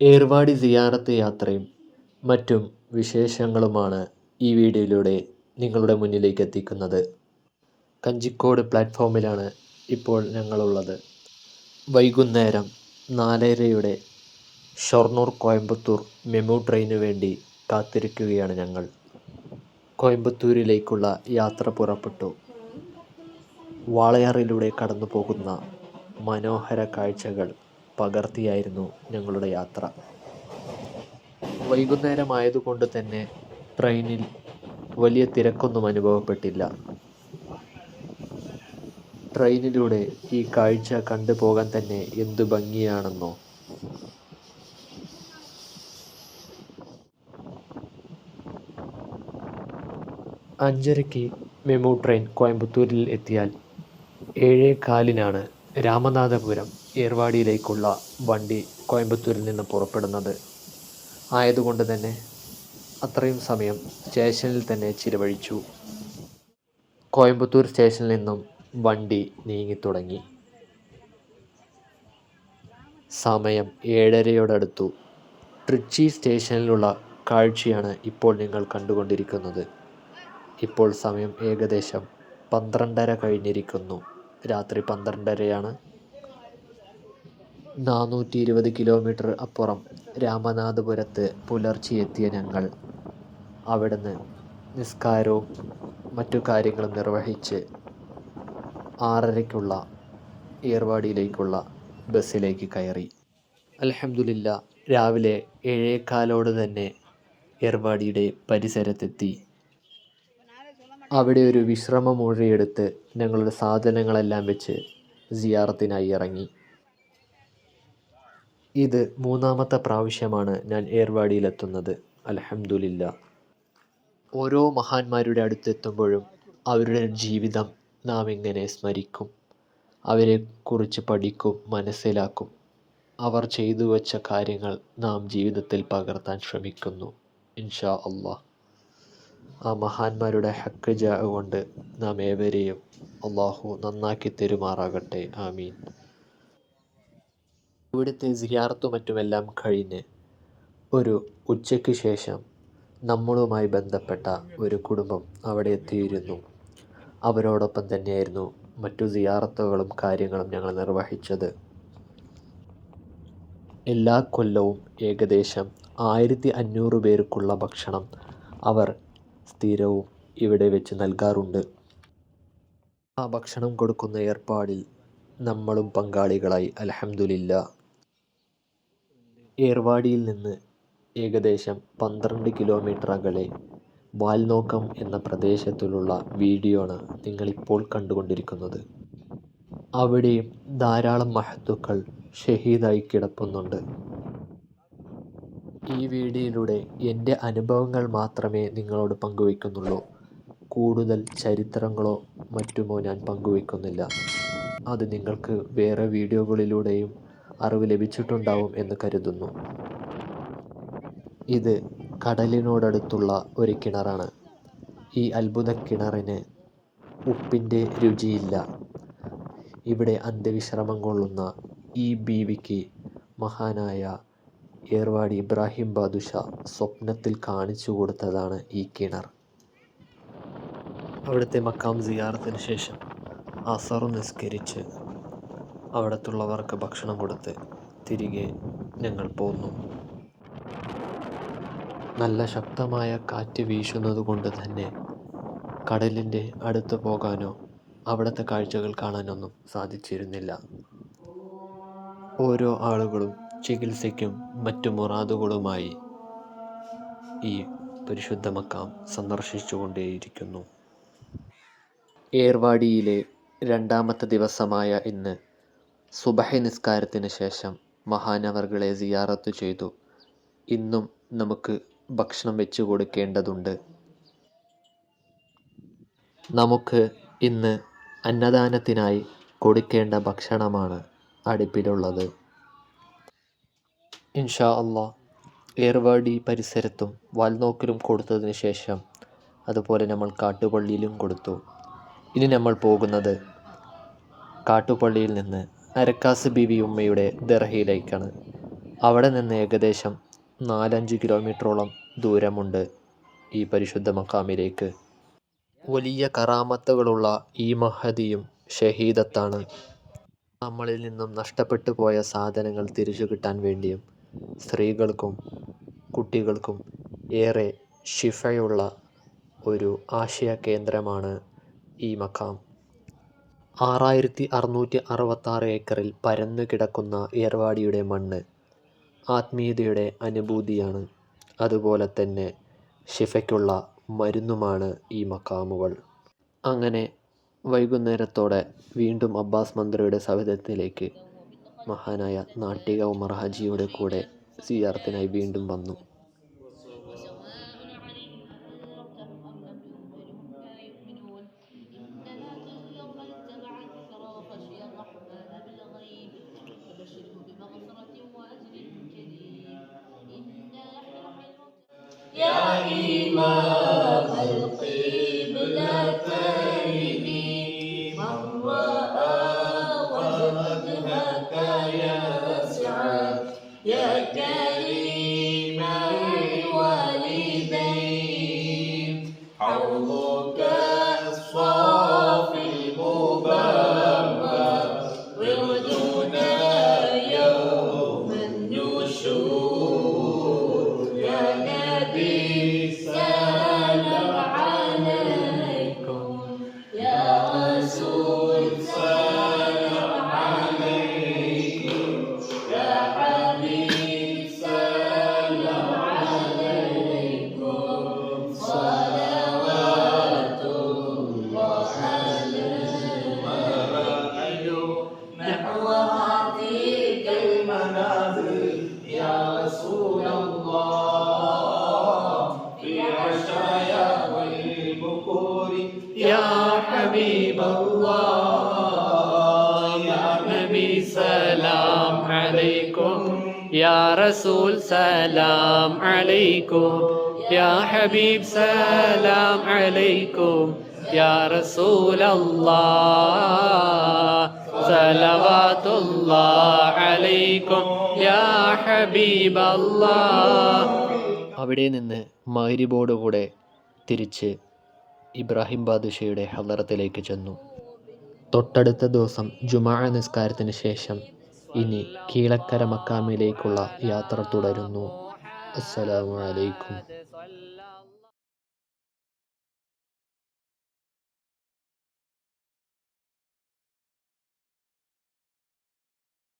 ഏർവാടി സിയാറത്ത് യാത്രയും മറ്റും വിശേഷങ്ങളുമാണ് ഈ വീഡിയോയിലൂടെ നിങ്ങളുടെ മുന്നിലേക്ക് എത്തിക്കുന്നത്. കഞ്ചിക്കോട് പ്ലാറ്റ്ഫോമിലാണ് ഇപ്പോൾ ഞങ്ങളുള്ളത്. വൈകുന്നേരം നാലരയുടെ ഷൊർണൂർ കോയമ്പത്തൂർ മെമു ട്രെയിനു വേണ്ടി കാത്തിരിക്കുകയാണ് ഞങ്ങൾ. കോയമ്പത്തൂരിലേക്കുള്ള യാത്ര പുറപ്പെട്ടു. വാളയാറിലൂടെ കടന്നു പോകുന്ന മനോഹര കാഴ്ചകൾ പകർത്തിയായിരുന്നു ഞങ്ങളുടെ യാത്ര. വൈകുന്നേരമായതുകൊണ്ട് തന്നെ ട്രെയിനിൽ വലിയ തിരക്കൊന്നും അനുഭവപ്പെട്ടില്ല. ട്രെയിനിലൂടെ ഈ കാഴ്ച കണ്ടു പോകാൻ തന്നെ എന്തു ഭംഗിയാണെന്നോ. അഞ്ചരയ്ക്ക് മെമു ട്രെയിൻ കോയമ്പത്തൂരിൽ എത്തിയാൽ ഏഴേ കാലിനാണ് രാമനാഥപുരം ഏർവാടിയിലേക്കുള്ള വണ്ടി കോയമ്പത്തൂരിൽ നിന്ന് പുറപ്പെടുന്നത്. ആയതുകൊണ്ട് തന്നെ അത്രയും സമയം സ്റ്റേഷനിൽ തന്നെ ചിലവഴിച്ചു. കോയമ്പത്തൂർ സ്റ്റേഷനിൽ നിന്നും വണ്ടി നീങ്ങിത്തുടങ്ങി. സമയം ഏഴരയോടടുത്തു. ട്രിച്ചി സ്റ്റേഷനിലുള്ള കാഴ്ചയാണ് ഇപ്പോൾ നിങ്ങൾ കണ്ടുകൊണ്ടിരിക്കുന്നത്. ഇപ്പോൾ സമയം ഏകദേശം പന്ത്രണ്ടര കഴിഞ്ഞിരിക്കുന്നു. രാത്രി പന്ത്രണ്ടരയാണ്. നാനൂറ്റി ഇരുപത് കിലോമീറ്റർ അപ്പുറം രാമനാഥപുരത്ത് പുലർച്ചെ എത്തിയ ഞങ്ങൾ. അവിടുന്ന് നിസ്കാരവും മറ്റു കാര്യങ്ങളും നിർവഹിച്ച് ആറരയ്ക്കുള്ള ഏർവാടിയിലേക്കുള്ള ബസ്സിലേക്ക് കയറി. അൽഹംദുലില്ല രാവിലെ ഏഴേക്കാലോട് തന്നെ ഏർവാടിയുടെ പരിസരത്തെത്തി. അവിടെ ഒരു വിശ്രമമുറിയെടുത്ത് ഞങ്ങളുടെ സാധനങ്ങളെല്ലാം വെച്ച് സിയാറത്തിനായി ഇറങ്ങി. ഇത് മൂന്നാമത്തെ പ്രാവശ്യമാണ് ഞാൻ ഏർവാടിയിലെത്തുന്നത്. അലഹമുല്ല ഓരോ മഹാന്മാരുടെ അടുത്തെത്തുമ്പോഴും അവരുടെ ജീവിതം നാം ഇങ്ങനെ സ്മരിക്കും അവരെക്കുറിച്ച് പഠിക്കും മനസ്സിലാക്കും. അവർ ചെയ്തു വച്ച കാര്യങ്ങൾ നാം ജീവിതത്തിൽ പകർത്താൻ ശ്രമിക്കുന്നു ഇൻഷാ അള്ളാഹ് ആ മഹാന്മാരുടെ ഹക്ക് കൊണ്ട് നാം ഏവരെയും അള്ളാഹു നന്നാക്കി തെരുമാറാകട്ടെ. ആമീൻ. ഇവിടുത്തെ സിയാറത്തും മറ്റുമെല്ലാം കഴിഞ്ഞ് ഒരു ഉച്ചയ്ക്ക് ശേഷം നമ്മളുമായി ബന്ധപ്പെട്ട ഒരു കുടുംബം അവിടെ എത്തിയിരുന്നു. അവരോടൊപ്പം തന്നെയായിരുന്നു മറ്റു സിയാറത്തുകളും കാര്യങ്ങളും ഞങ്ങൾ നിർവഹിച്ചത്. എല്ലാ കൊല്ലവും ഏകദേശം ആയിരത്തി അഞ്ഞൂറ് പേർക്കുള്ള ഭക്ഷണം അവർ സ്ഥിരവും ഇവിടെ വെച്ച് നൽകാറുണ്ട്. ആ ഭക്ഷണം കൊടുക്കുന്ന ഏർപ്പാടിൽ നമ്മളും പങ്കാളികളായി. അൽഹംദുലില്ല. ഏർവാടിയിൽ നിന്ന് ഏകദേശം പന്ത്രണ്ട് കിലോമീറ്റർ അകലെ വാൽനോക്കം എന്ന പ്രദേശത്തുള്ള വീഡിയോ ആണ് നിങ്ങളിപ്പോൾ കണ്ടുകൊണ്ടിരിക്കുന്നത്. അവിടെയും ധാരാളം മഹത്തുക്കൾ ഷഹീദായി കിടക്കുന്നുണ്ട് ഈ വീഡിയോയിലൂടെ എന്റെ അനുഭവങ്ങൾ മാത്രമേ നിങ്ങളോട് പങ്കുവയ്ക്കുന്നുള്ളൂ. കൂടുതൽ ചരിത്രങ്ങളോ മറ്റുമോ ഞാൻ പങ്കുവയ്ക്കുന്നില്ല. അത് നിങ്ങൾക്ക് വേറെ വീഡിയോകളിലൂടെയും അറിവ് ലഭിച്ചിട്ടുണ്ടാവും എന്ന് കരുതുന്നു. ഇത് കടലിനോടടുത്തുള്ള ഒരു കിണറാണ്. ഈ അത്ഭുത കിണറിന് ഉപ്പിന്റെ രുചിയില്ല. ഇവിടെ അന്ത്യവിശ്രമം കൊള്ളുന്ന ഈ ബീവിക്ക് മഹാനായ ഏർവാടി ഇബ്രാഹിം ബാദുഷ സ്വപ്നത്തിൽ കാണിച്ചു കൊടുത്തതാണ് ഈ കിണർ. അവിടുത്തെ മക്കാം സിയാറത്തിന് ശേഷം അസറു നിസ്കരിച്ച് അവിടത്തുള്ളവർക്ക് ഭക്ഷണം കൊടുത്ത് തിരികെ ഞങ്ങൾ പോന്നു. നല്ല ശക്തമായ കാറ്റ് വീശുന്നത് കൊണ്ട് തന്നെ കടലിന്റെ അടുത്ത് പോകാനോ അവിടുത്തെ കാഴ്ചകൾ കാണാനൊന്നും സാധിച്ചിരുന്നില്ല. ഓരോ ആളുകളും ചികിത്സയ്ക്കും മറ്റു മുറാദുകളുമായി ഈ പരിശുദ്ധ മക്കാം സന്ദർശിച്ചു കൊണ്ടേയിരിക്കുന്നു ഏർവാടിയിലെ രണ്ടാമത്തെ ദിവസമായ ഇന്ന് സുബഹി നിസ്കാരത്തിന് ശേഷം മഹാനവർകളെ സിയാറത്ത് ചെയ്തു. ഇന്നും നമുക്ക് ഭക്ഷണം വെച്ചു കൊടുക്കേണ്ടതുണ്ട്. നമുക്ക് ഇന്ന് അന്നദാനത്തിനായി കൊടുക്കേണ്ട ഭക്ഷണമാണ് അടുപ്പിലുള്ളത്. ഇൻഷാ അള്ളാ ഏർവാടി പരിസരത്തും വാൽനോക്കിലും കൊടുത്തതിന് ശേഷം അതുപോലെ നമ്മൾ കാട്ടുപള്ളിയിലും കൊടുത്തു. ഇനി നമ്മൾ പോകുന്നത് കാട്ടുപള്ളിയിൽ നിന്ന് അരക്കാസ് ബീവി ഉമ്മയുടെ ദർഹയിലേക്കാണ്. അവിടെ നിന്ന് ഏകദേശം നാലഞ്ച് കിലോമീറ്ററോളം ദൂരമുണ്ട് ഈ പരിശുദ്ധ മക്കാമിലേക്ക് വലിയ കറാമത്തുകളുള്ള ഈ മഹതിയും ഷഹീദത്താണ് നമ്മളിൽ നിന്നും നഷ്ടപ്പെട്ടു പോയ സാധനങ്ങൾ തിരിച്ചു കിട്ടാൻ വേണ്ടിയും സ്ത്രീകൾക്കും കുട്ടികൾക്കും ഏറെ ശിഫയുള്ള ഒരു ആശയ കേന്ദ്രമാണ് ഈ മക്കാം ആറായിരത്തി അറുന്നൂറ്റി അറുപത്താറ് ഏക്കറിൽ പരന്നു കിടക്കുന്ന ഏർവാടിയുടെ മണ്ണ് ആത്മീയതയുടെ അനുഭൂതിയാണ്. അതുപോലെ തന്നെ ശിഫയ്ക്കുള്ള മരുന്നുമാണ് ഈ മക്കാമുകൾ അങ്ങനെ വൈകുന്നേരത്തോടെ വീണ്ടും അബ്ബാസ് മന്ത്രിയുടെ സവിധത്തിലേക്ക് മഹാനായ നാട്ടിക ഉമർ ഹാജിയുടെ കൂടെ സിയാർത്തിനായി വീണ്ടും വന്നു. يا إمام القبلتين من رأى وجهك يسعد يا كريم عليكم يا رسول سلام عليكم يا حبيب سلام عليكم يا رسول الله صلوات الله عليكم يا حبيب الله അവിടെ നിന്ന് മഗ്രിബോടുകൂടെ തിരിച്ച് ഇബ്രാഹിം ബാദുഷയുടെ ഹലറത്തിലേക്ക് ചെന്നു തൊട്ടടുത്ത ദിവസം ജുമാ നിസ്കാരത്തിന് ശേഷം ഇനി കീഴക്കര മക്കാമിലേക്കുള്ള യാത്ര തുടരുന്നു. അസ്സലാമു അലൈക്കും.